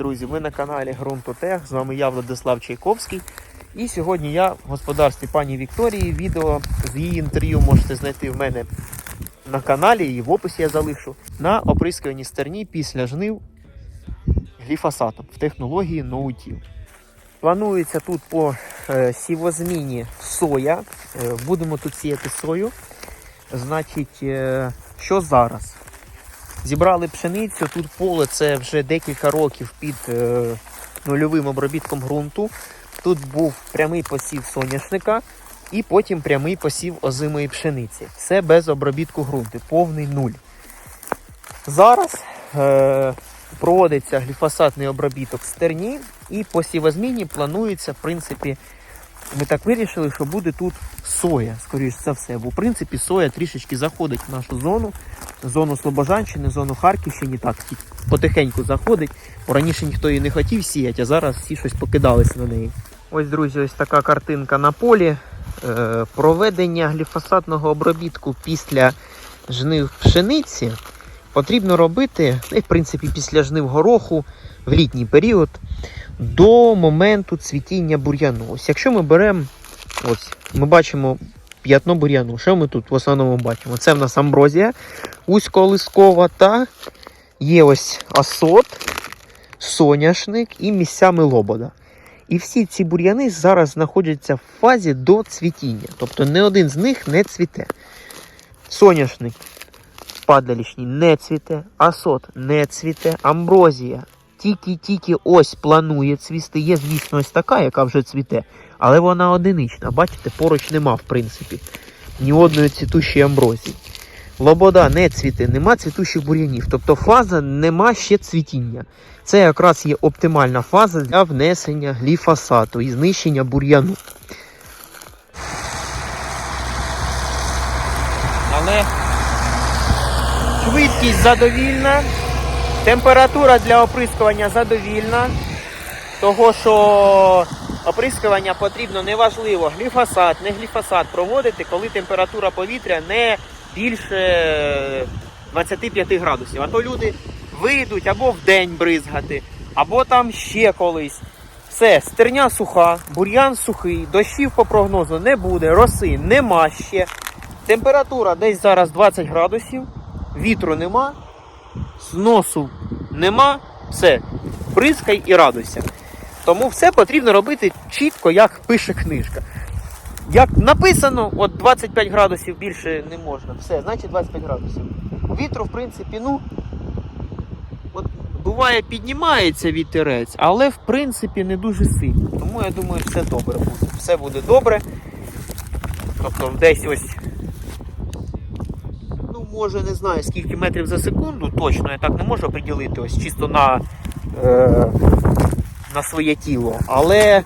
друзі! Ви на каналі Грунтотех. З вами я, Владислав Чайковський. І сьогодні я в господарстві пані Вікторії. Відео з її інтерв'ю можете знайти в мене на каналі і в описі я залишу. На оприскуванні стерні після жнив гліфосатом в технології ноутів. Планується тут по е, сівозміні соя. Е, будемо тут сіяти сою. Значить, е, що зараз? Зібрали пшеницю. Тут поле це вже декілька років під нульовим обробітком ґрунту. Тут був прямий посів соняшника і потім прямий посів озимої пшениці. Все без обробітку ґрунту, повний нуль. Зараз е, проводиться гліфосатний обробіток стерні, і по сівозміні планується, в принципі, ми так вирішили, що буде тут соя, скоріш за все. Бо в принципі соя трішечки заходить в нашу зону, зону Слобожанщини, зону Харківщини, так потихеньку заходить. Бо раніше ніхто її не хотів сіяти, а зараз всі щось покидались на неї. Ось, друзі, ось така картинка на полі. Е, проведення гліфосатного обробітку після жнив пшениці потрібно робити, ну, в принципі, після жнив гороху в літній період до моменту цвітіння бур'яну. Ось якщо ми беремо, ось ми бачимо п'ятно бур'яну. Що ми тут в основному бачимо? Це в нас амброзія вузьколискова та є ось асот, соняшник і місцями лобода. І всі ці бур'яни зараз знаходяться в фазі до цвітіння. Тобто не один з них не цвіте. Соняшник падалішній не цвіте, асот не цвіте, амброзія тільки-тільки ось планує цвісти. Є, звісно, ось така, яка вже цвіте, але вона одинична. Бачите, поруч нема, в принципі, ні одної цвітущої амброзії. Лобода не цвіте, нема цвітущих бур'янів. Тобто фаза нема ще цвітіння. Це якраз є оптимальна фаза для внесення гліфосату і знищення бур'яну. Але швидкість задовільна, температура для оприскування задовільна. Того, що оприскування потрібно неважливо, гліфосат, не гліфосат проводити, коли температура повітря не більше 25 градусів. А то люди вийдуть або в день бризгати, або там ще колись. Все, стерня суха, бур'ян сухий, дощів по прогнозу не буде, роси нема ще. Температура десь зараз 20 градусів, вітру нема, зносу нема, все, бризкай і радуйся. Тому все потрібно робити чітко, як пише книжка. Як написано, от 25 градусів більше не можна. Все, значить 25 градусів. Вітру, в принципі, ну. От буває, піднімається вітерець, але в принципі не дуже сильно. Тому я думаю, все добре буде. Все буде добре. Тобто десь ось. Ну, може, не знаю, скільки метрів за секунду, точно я так не можу приділити, ось чисто на, е, на своє тіло. Але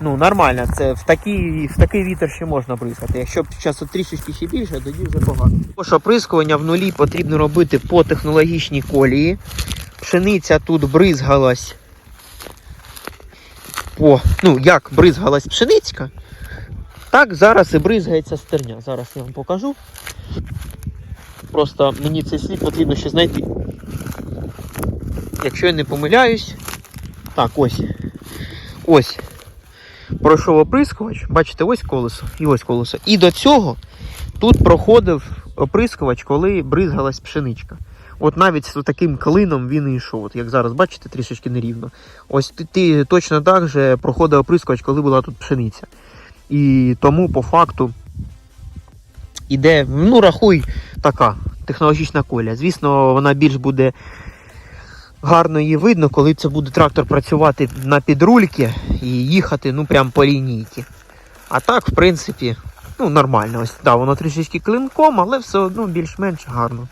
ну, нормально, це в такий, в такий вітер ще можна бризкати. Якщо зараз трішечки ще більше, тоді вже погано. Тож оприскування в нулі потрібно робити по технологічній колії. Пшениця тут бризгалась по, ну, як бризгалась пшеницька, так зараз і бризгається стерня. Зараз я вам покажу. Просто мені цей слід потрібно ще знайти. Якщо я не помиляюсь. Так, ось. Ось. Пройшов оприскувач. Бачите, ось колесо і ось колесо. І до цього тут проходив оприскувач, коли бризгалась пшеничка. От навіть з таким клином він йшов. От як зараз, бачите, трішечки нерівно. Ось ти, ти точно так же проходив оприскувач, коли була тут пшениця. І тому по факту іде, ну рахуй, така технологічна коля. Звісно, вона більш буде гарно її видно, коли це буде трактор працювати на підрульки і їхати ну прям по лінійці. А так, в принципі, ну нормально. Ось да, воно трішечки клинком, але все одно більш-менш гарно.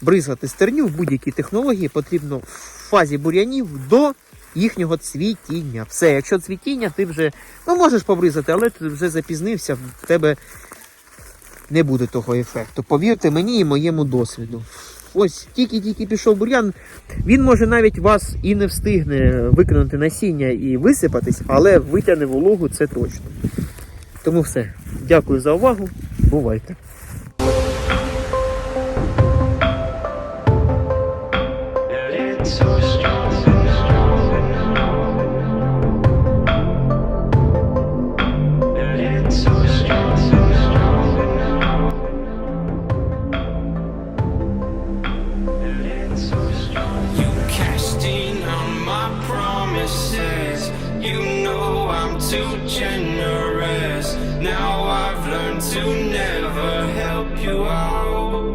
Бризгати стерню в будь-якій технології потрібно в фазі бур'янів до їхнього цвітіння. Все, якщо цвітіння, ти вже ну, можеш побризати, але ти вже запізнився, в тебе не буде того ефекту. Повірте мені і моєму досвіду. Ось тільки-тільки пішов бур'ян, він може навіть вас і не встигне викинути насіння і висипатись, але витягне вологу це точно. Тому все. Дякую за увагу. Бувайте. So strong, too generous. Now I've learned to never help you out.